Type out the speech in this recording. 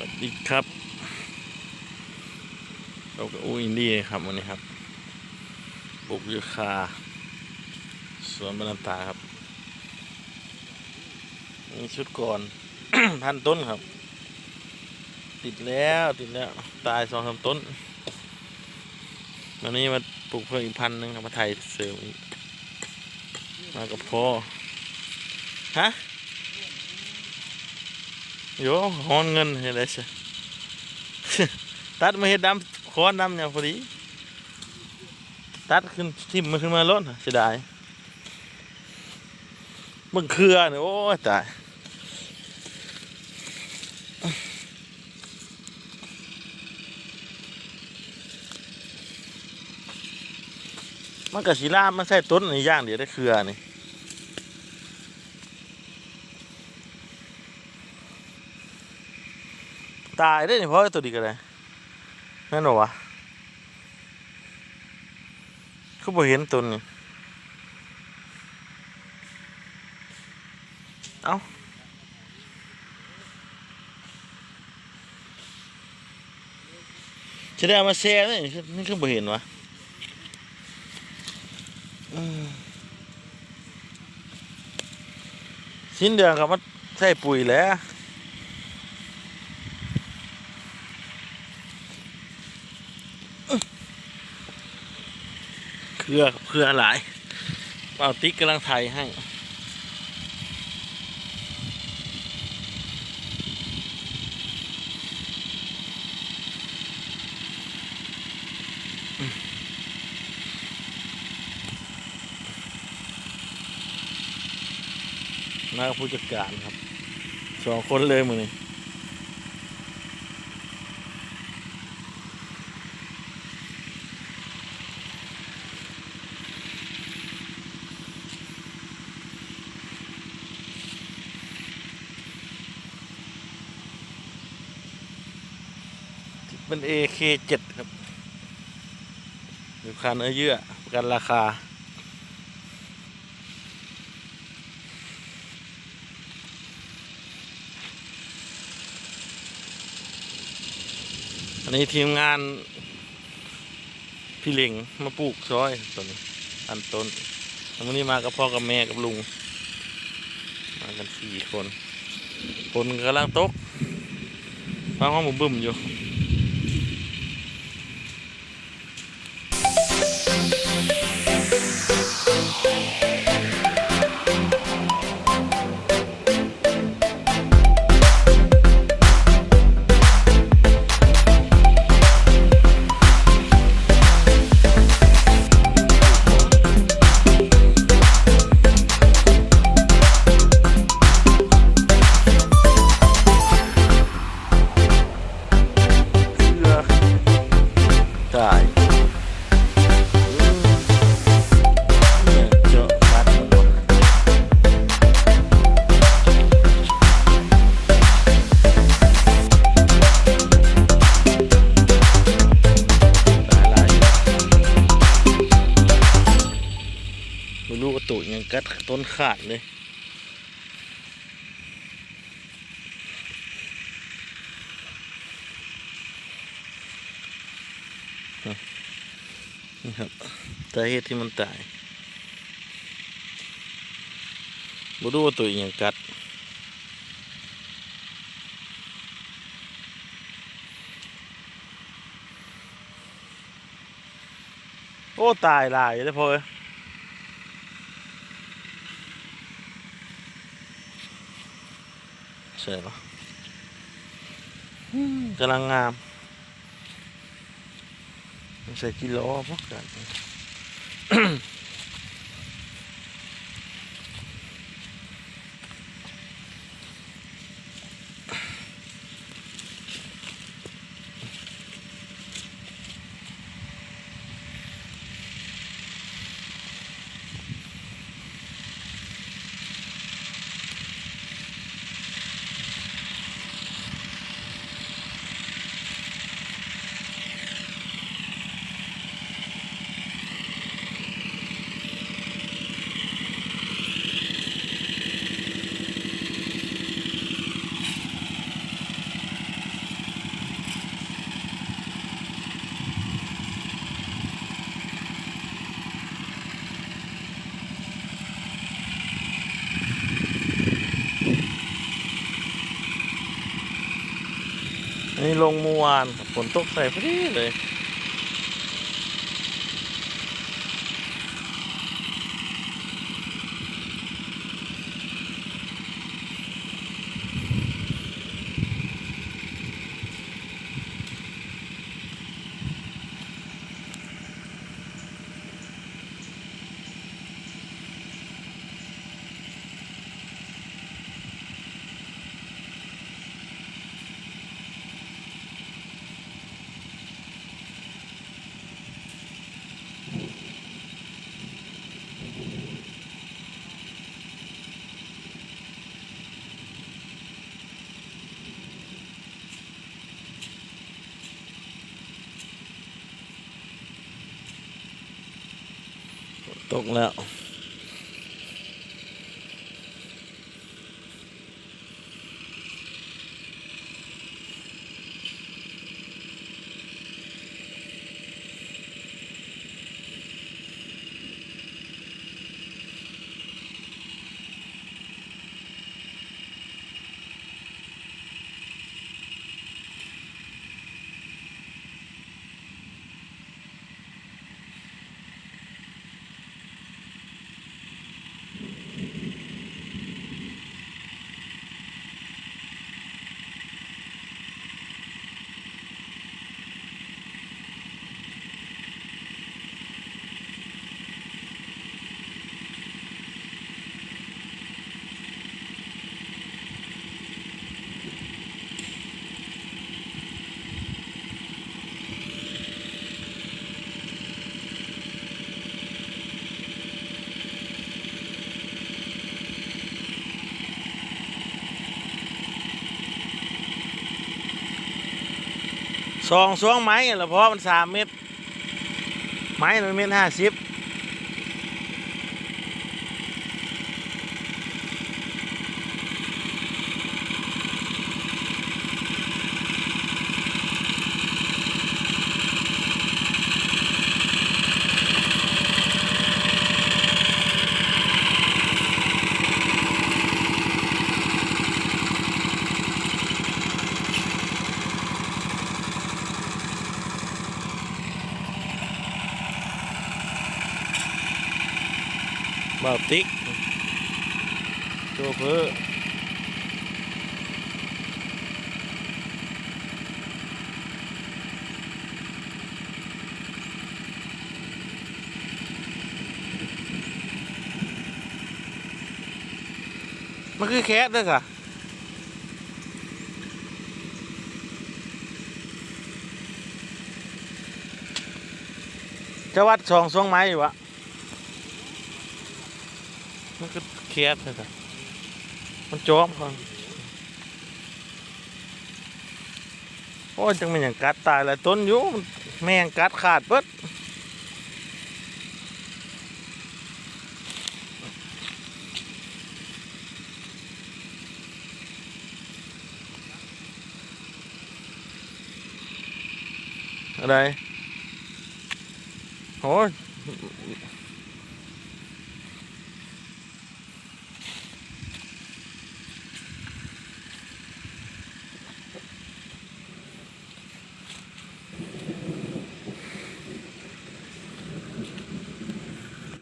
สวัสดีครับเรากับอูอินดี้ครับวันนี้ครับ บุกยูคาสวนบรรตาครับนี่ชุดก่อน พันต้นครับ ติดแล้วติดแล้ว ตายสองสามต้น วันนี้มาปลูกเพิ่มอีกพันหนึ่งครับมาไทยเสริมมากับพ่อฮะ โยหอนเงินเฮ็ดได้ซะตัดมาเฮ็ดดำคอนดำเนี่ยพอดี ตัดขึ้นทิ่มมันขึ้นมาล้นเสียดายมึงเครือเนี่ยโอ้ยตายมันกะสีลามมันใส่ต้นนี่ย่างเดี๋ยวได้เครือนี่ ตายได้นี่เพราะไอ้ตัวดีกันเลยนั่นหรอวะเขาบอกเห็นตัวนี่เอ้าจะได้เอามาแช่นี่นี่คือบ่เห็นวะสิ้นเดือนครับมันใส่ปุ๋ยแล้ว เครือเครือหลายเอาติ๊กกำลังไทยให้มากับผู้จัดการครับสองคนเลยมือนี้ เป็น AK7 ครับอยู่คันเนื้อเยื่อประกันราคา อันนี้ทีมงาน พี่เหล่งมาปลูกซอยต้นอันต้นวันนี้มากับพ่อกับแม่กับลุง มากันสี่คนฝนกำลังตกฟ้าห้องบุ่มอยู่ กัดต้นขาดเลยนี่ครับสาเหตุที่มันตายบ่รู้ว่าตัวอย่างกัด โอ้ ตายหลายเลยพ่อ เอ้ยใช่ปะอืมกำลังงามไม่ใช่กิโลพวกกัน นี้ลงเมื่อวานฝนตกใส่พอดีเลย ตกแล้ว ซองซองไม้เหรอเพราะมันสามเม็ดไม้หนึ่งเม็ดห้าสิบ บ่าวติ๊กตัวเพื่อมันคือแคสด้วยสะจะวัดสองสองไม้อยู่วะ มันก็เครียดเลยจ้ะมันจอมครับโอ้ยจังมันอย่างกัดตายหลายต้นอยู่มันแม่งกัดขาดเบิดอะไรโอ้ย